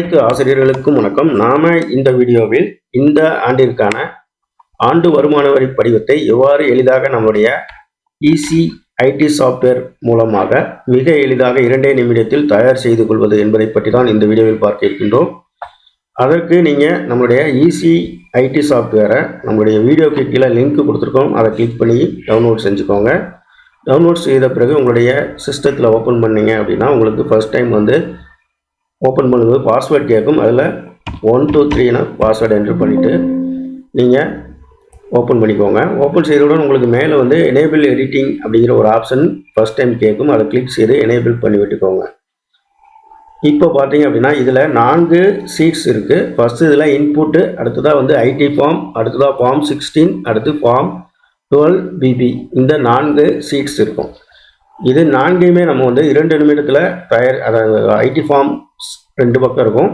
அனைத்து ஆசிரியர்களுக்கும் வணக்கம். நாம இந்த வீடியோவில் இந்த ஆண்டிற்கான ஆண்டு வருமான வரி படிவத்தை எவ்வாறு எளிதாக நம்முடைய ஈசி ஐடி சாஃப்ட்வேர் மூலமாக மிக எளிதாக இரண்டே நிமிடத்தில் தயார் செய்து கொள்வது என்பதை பற்றி தான் இந்த வீடியோவில் பார்க்க இருக்கின்றோம். அதற்கு நீங்கள் நம்மளுடைய ஈசி ஐடி சாஃப்ட்வேரை நம்மளுடைய வீடியோக்கு கீழே லிங்க் கொடுத்துருக்கோம். அதை கிளிக் பண்ணி டவுன்லோட் செஞ்சுக்கோங்க. டவுன்லோட் செய்த பிறகு உங்களுடைய சிஸ்டத்தில் ஓப்பன் பண்ணிங்க அப்படின்னா உங்களுக்கு ஃபர்ஸ்ட் டைம் வந்து ஓப்பன் பண்ணும்போது பாஸ்வேர்ட் கேட்கும் அதில் ஒன் டூ த்ரீன்னு பாஸ்வேர்டு என்ட்ரு பண்ணிவிட்டு நீங்கள் ஓப்பன் பண்ணிக்கோங்க. ஓப்பன் செய்தவுடன் உங்களுக்கு மேலே வந்து எனேபிள் எடிட்டிங் அப்படிங்கிற ஒரு ஆப்ஷன் ஃபஸ்ட் டைம் கேட்கும் அதை கிளிக் செய்து எனேபிள் பண்ணி விட்டுக்கோங்க. இப்போ பார்த்தீங்க அப்படின்னா இதில் நான்கு சீட்ஸ் இருக்குது ஃபஸ்ட்டு இதில் இன்புட்டு அடுத்ததாக வந்து ஐடி ஃபார்ம் அடுத்ததாக ஃபார்ம் சிக்ஸ்டீன் அடுத்து ஃபார்ம் டுவெல் பிபி இந்த நான்கு சீட்ஸ் இருக்கும். இது நான்கையுமே நம்ம வந்து இரண்டு நிமிடத்தில் தயார் அதாவது ஐடி ஃபார்ம் ரெண்டு பக்கம் இருக்கும்.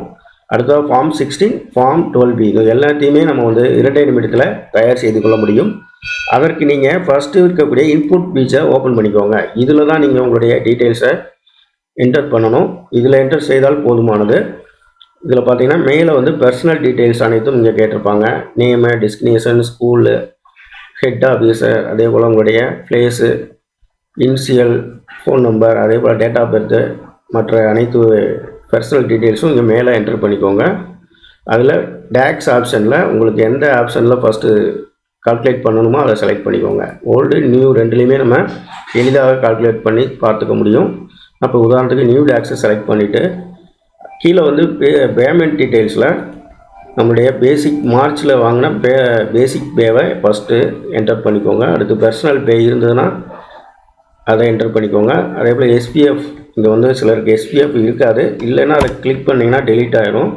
அடுத்தது form sixteen form twelve B இது எல்லாத்தையுமே நம்ம வந்து இரண்டே நிமிடத்தில் தயார் செய்து கொள்ள முடியும். அதற்கு நீங்கள் ஃபஸ்ட்டு இருக்கக்கூடிய இன்புட் பீச்சை ஓப்பன் பண்ணிக்கோங்க. இதில் தான் நீங்கள் உங்களுடைய டீட்டெயில்ஸை என்டர் பண்ணணும். இதில் என்டர் செய்தால் போதுமானது. இதில் பார்த்தீங்கன்னா மேலே வந்து பர்சனல் டீட்டெயில்ஸ் அனைத்தும் இங்கே கேட்டிருப்பாங்க. Name destination school head officer அதே போல் உங்களுடைய பிளேஸு இன்சியல் ஃபோன் நம்பர் அதே போல் டேட் ஆஃப் பர்த்து மற்ற அனைத்து பர்சனல் டீட்டெயில்ஸும் இங்கே மேலே என்டர் பண்ணிக்கோங்க. அதில் டேக்ஸ் ஆப்ஷனில் உங்களுக்கு எந்த ஆப்ஷனில் ஃபஸ்ட்டு கால்குலேட் பண்ணணுமோ அதை செலக்ட் பண்ணிக்கோங்க. ஓல்டு நியூ ரெண்டுலேயுமே நம்ம எளிதாக கால்குலேட் பண்ணி பார்த்துக்க முடியும். அப்போ உதாரணத்துக்கு நியூ டேக்ஸை செலக்ட் பண்ணிவிட்டு கீழே வந்து பே பேமெண்ட் டீட்டெயில்ஸில் நம்மளுடைய பேசிக் மார்ச்சில் வாங்கின பே பேசிக் பேவை ஃபஸ்ட்டு என்டர் பண்ணிக்கோங்க. அடுத்து பர்சனல் பே இருந்ததுன்னா அதை என்டர் பண்ணிக்கோங்க. அதே போல் எஸ்பிஎஃப் இங்கே வந்து சிலருக்கு எஸ்பிஎஃப் இருக்காது. இல்லைன்னா அதை கிளிக் பண்ணிங்கன்னா டெலீட் ஆகிடும்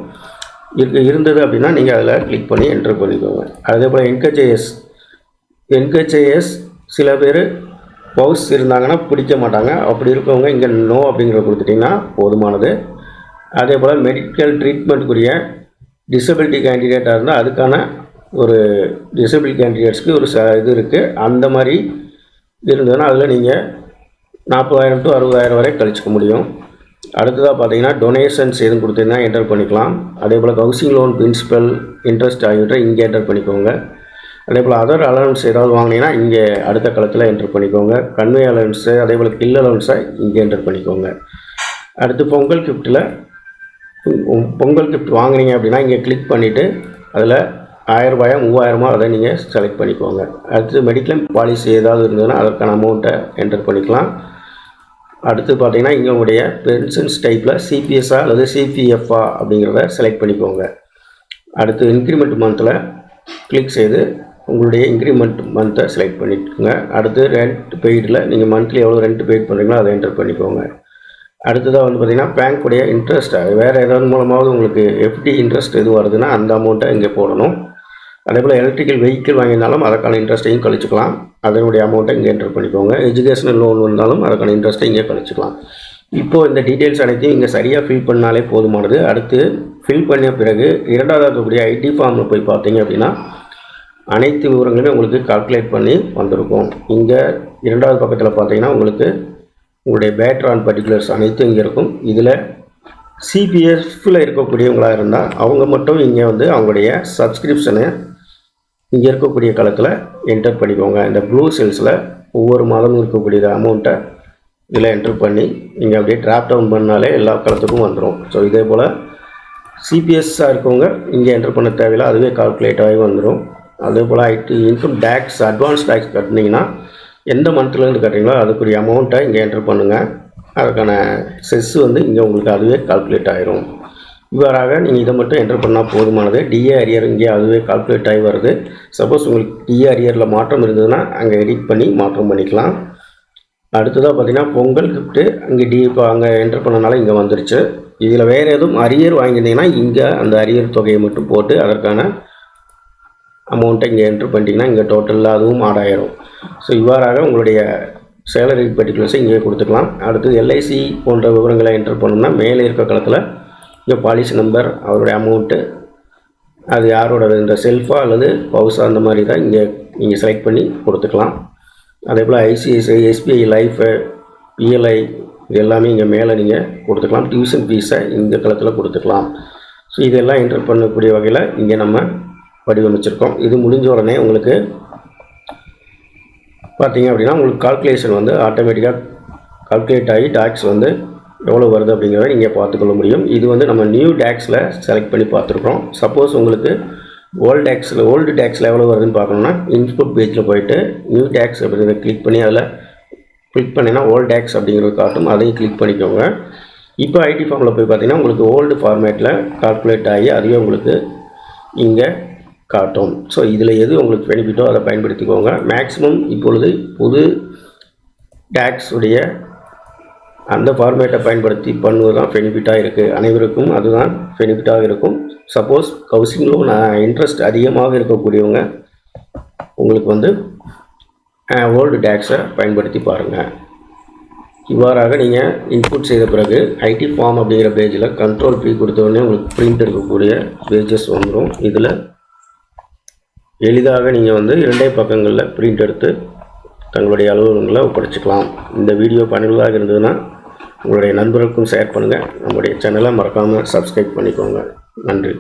இருக்கு இருந்தது அப்படின்னா நீங்கள் அதில் கிளிக் பண்ணி என்டர் பண்ணிக்கோங்க. அதே போல் என்கேஜேஎஸ் என்கேஜேஎஸ் சில பேர் பவுஸ் இருந்தாங்கன்னா பிடிக்க மாட்டாங்க. அப்படி இருக்கவங்க இங்கே நோ அப்படிங்கிற கொடுத்துட்டிங்கன்னா போதுமானது. அதே போல் மெடிக்கல் ட்ரீட்மெண்ட்டுக்குரிய டிசபிலிட்டி கேண்டிடேட்டாக இருந்தால் அதுக்கான ஒரு டிசபிள் கேண்டிடேட்ஸ்க்கு ஒரு ச இது இருக்குது அந்த மாதிரி இருந்ததுன்னா அதில் நீங்கள் நாற்பதாயிரம் டு அறுபதாயிரம் வரை கழிச்சிக்க முடியும். அடுத்ததாக பார்த்தீங்கன்னா டொனேஷன்ஸ் எதுவும் கொடுத்தீங்கன்னா என்டர் பண்ணிக்கலாம். அதே போல் ஹவுசிங் லோன் பிரின்சிபல் இன்ட்ரெஸ்ட் ஆகியவற்றை இங்கே என்டர் பண்ணிக்கோங்க. அதே போல் அதர் அலவன்ஸ் ஏதாவது வாங்கினீங்கன்னா இங்கே அடுத்த களத்தில் என்டர் பண்ணிக்கோங்க. கன்வே அலவன்ஸு அதே போல் கில் அலவன்ஸை இங்கே என்டர் பண்ணிக்கோங்க. அடுத்து பொங்கல் கிஃப்ட்டில் பொங்கல் கிஃப்ட் வாங்குனீங்க அப்படின்னா இங்கே கிளிக் பண்ணிவிட்டு அதில் ஆயிரரூபாயா மூவாயிரமோ அதை நீங்கள் செலக்ட் பண்ணிக்கோங்க. அடுத்து மெடிக்ளைம் பாலிசி ஏதாவது இருந்ததுன்னா அதற்கான அமௌண்ட்டை என்டர் பண்ணிக்கலாம். அடுத்து பார்த்தீங்கன்னா இங்கே உங்களுடைய பென்ஷன்ஸ் டைப்பில் சிபிஎஸ்ஆ அல்லது சிபிஎஃப்ஆ அப்படிங்கிறத செலக்ட் பண்ணிக்கோங்க. அடுத்து இன்க்ரிமெண்ட் மந்தில் கிளிக் செய்து உங்களுடைய இன்க்ரிமெண்ட் மந்த்தை செலக்ட் பண்ணிக்கோங்க. அடுத்து ரெண்ட் பெய்டில் நீங்கள் மந்த்லி எவ்வளோ ரெண்ட் பெய்ட் பண்ணுறீங்களோ அதை என்டர் பண்ணிக்கோங்க. அடுத்ததாக வந்து பார்த்திங்கன்னா பேங்க்குடைய இன்ட்ரெஸ்ட் வேறு ஏதாவது மூலமாவது உங்களுக்கு எஃப்டி இன்ட்ரெஸ்ட் எது வருதுன்னா அந்த அமௌண்ட்டை இங்கே போடணும். அதே போல் எலக்ட்ரிக்கல் வெஹிக்கிள் வாங்கியிருந்தாலும் அதற்கான இன்ட்ரெஸ்ட்டையும் கழிச்சுக்கலாம். அதனுடைய அமௌண்ட்டை இங்கே என்டர் பண்ணிக்கோங்க. எஜுகேஷனல் லோன் வந்தாலும் அதுக்கான இன்ட்ரெஸ்ட்டை இங்கே கழிச்சுக்கலாம். இப்போது இந்த டீட்டெயில்ஸ் அனைத்தையும் இங்கே சரியாக ஃபில் பண்ணாலே போதுமானது. அடுத்து ஃபில் பண்ண பிறகு இரண்டாவது இருக்கக்கூடிய ஐடி ஃபார்மில் போய் பார்த்தீங்க அப்படின்னா அனைத்து விவரங்களுமே உங்களுக்கு கால்குலேட் பண்ணி வந்திருக்கும். இங்கே இரண்டாவது பக்கத்தில் பார்த்தீங்கன்னா உங்களுக்கு உங்களுடைய பேட்ரான் பர்டிகுலர்ஸ் அனைத்தும் இங்கே இருக்கும். இதில் சிபிஎஃப்பில் இருக்கக்கூடியவங்களாக இருந்தால் அவங்க மட்டும் இங்கே வந்து அவங்களுடைய சப்ஸ்கிரிப்ஷனை இங்கே இருக்கக்கூடிய களத்தில் என்டர் பண்ணிக்கோங்க. இந்த ப்ளூ செல்ஸில் ஒவ்வொரு மாதமும் இருக்கக்கூடிய அமௌண்ட்டை இதில் என்டர் பண்ணி நீங்கள் அப்படியே ட்ராப் டவுன் பண்ணாலே எல்லா களத்துக்கும் வந்துடும் ஸோ இதே போல் சிபிஎஸ்ஸாக இருக்கவங்க இங்கே என்டர் பண்ண தேவையில்லை. அதுவே கால்குலேட் ஆகி வந்துடும் அதே போல் IT income tax advance tax கட்டினீங்கன்னா எந்த மந்த்லேருந்து கட்டுறீங்களோ அதுக்குரிய அமௌண்ட்டை இங்கே என்டர் பண்ணுங்கள் அதுக்கான செஸ் வந்து இங்கே உங்களுக்கு அதுவே கால்குலேட் ஆகிரும் இவ்வாறாக நீங்கள் இதை மட்டும் என்டர் பண்ணால் போதுமானது. டிஏ அரியர் இங்கே அதுவே கால்குலேட் ஆகி வருது. சப்போஸ் உங்களுக்கு டிஏ அரியரில் மாற்றம் இருந்ததுன்னா அங்கே எடிட் பண்ணி மாற்றம் பண்ணிக்கலாம். அடுத்ததாக பார்த்தீங்கன்னா பொங்கல் கிஃப்ட்டு அங்கே டி இப்போ அங்கே என்டர் பண்ணனால இங்கே வந்துருச்சு. இதில் வேறு எதுவும் அரியர் வாங்கியிருந்தீங்கன்னா இங்கே அந்த அரியர் தொகையை மட்டும் போட்டு அதற்கான அமௌண்ட்டை இங்கே என்ட்ரு பண்ணிட்டீங்கன்னா இங்கே டோட்டலில் அதுவும் ஆடாயிரும் ஸோ இவ்வாறாக உங்களுடைய சேலரி பர்டிகுலர்ஸை இங்கே கொடுத்துக்கலாம். அடுத்து எல்ஐசி போன்ற விவரங்களை என்டர் பண்ணோம்னா மேலே இருக்க களத்தில் இங்கே பாலிசி நம்பர் அவருடைய அமௌண்ட்டு அது யாரோட இந்த செல்ஃபா அல்லது பவுஸா அந்த மாதிரி தான் இங்கே நீங்கள் செலக்ட் பண்ணி கொடுத்துக்கலாம். அதே போல் ஐசிஐசிஐ எஸ்பிஐ லைஃபு பிஎல்ஐ இது எல்லாமே இங்கே மேலே நீங்கள் கொடுத்துக்கலாம். டியூஷன் ஃபீஸை இந்த களத்தில் கொடுத்துக்கலாம். ஸோ இதெல்லாம் என்டர் பண்ணக்கூடிய வகையில் இங்கே நம்ம வடிவமைச்சிருக்கோம். இது முடிஞ்ச உடனே உங்களுக்கு பார்த்தீங்க அப்படின்னா உங்களுக்கு கால்குலேஷன் வந்து ஆட்டோமேட்டிக்காக கால்குலேட் ஆகி டாக்ஸ் வந்து எவ்வளோ வருது அப்படிங்கிறத நீங்கள் பார்த்துக்கொள்ள முடியும். இது வந்து நம்ம நியூ டேக்ஸில் செலக்ட் பண்ணி பார்த்துருக்கோம் சப்போஸ் உங்களுக்கு ஓல்டு டேக்ஸில் ஓல்டு டேக்ஸில் எவ்வளோ வருதுன்னு பார்க்கணுன்னா இன்புட் பேஜில் போயிட்டு நியூ டேக்ஸ் அப்படிங்கிறத கிளிக் பண்ணி அதில் கிளிக் பண்ணினா ஓல்டு டேக்ஸ் அப்படிங்கிறது காட்டும். அதையும் கிளிக் பண்ணிக்கோங்க. இப்போ ஐடி ஃபார்மில் போய் பார்த்தீங்கன்னா உங்களுக்கு ஓல்டு ஃபார்மேட்டில் கால்குலேட் ஆகி அதுவே உங்களுக்கு இங்கே காட்டும். ஸோ இதில் எது உங்களுக்கு பெனிஃபிட்டோ அதை பயன்படுத்திக்கோங்க. மேக்ஸிமம் இப்பொழுது புது டேக்ஸுடைய அந்த ஃபார்மேட்டை பயன்படுத்தி பண்ணுவது தான் பெனிஃபிட்டாக இருக்குது அனைவருக்கும் அதுதான் பெனிஃபிட்டாக இருக்கும். சப்போஸ் ஹவுசிங் லோன் இன்ட்ரெஸ்ட் அதிகமாக இருக்கக்கூடியவங்க உங்களுக்கு வந்து ஓல்டு டேக்ஸை பயன்படுத்தி பாருங்கள் இவ்வாறாக நீங்கள் இன்புட் செய்த பிறகு ஐடி ஃபார்ம் அப்படிங்கிற பேஜில் கண்ட்ரோல் பி கொடுத்தோடனே உங்களுக்கு பிரிண்ட் எடுக்கக்கூடிய பேஜஸ் வந்துடும் இதில் எளிதாக நீங்கள் வந்து இரண்டே பக்கங்களில் பிரிண்ட் எடுத்து தங்களுடைய அலுவலகங்களை ஒப்படைச்சிக்கலாம். இந்த வீடியோ பயனுள்ளதாக இருந்ததுன்னா உங்களுடைய நண்பர்களுக்கும் ஷேர் பண்ணுங்கள் நம்முடைய சேனலை மறக்காமல் சப்ஸ்கிரைப் பண்ணிக்கோங்க. நன்றி.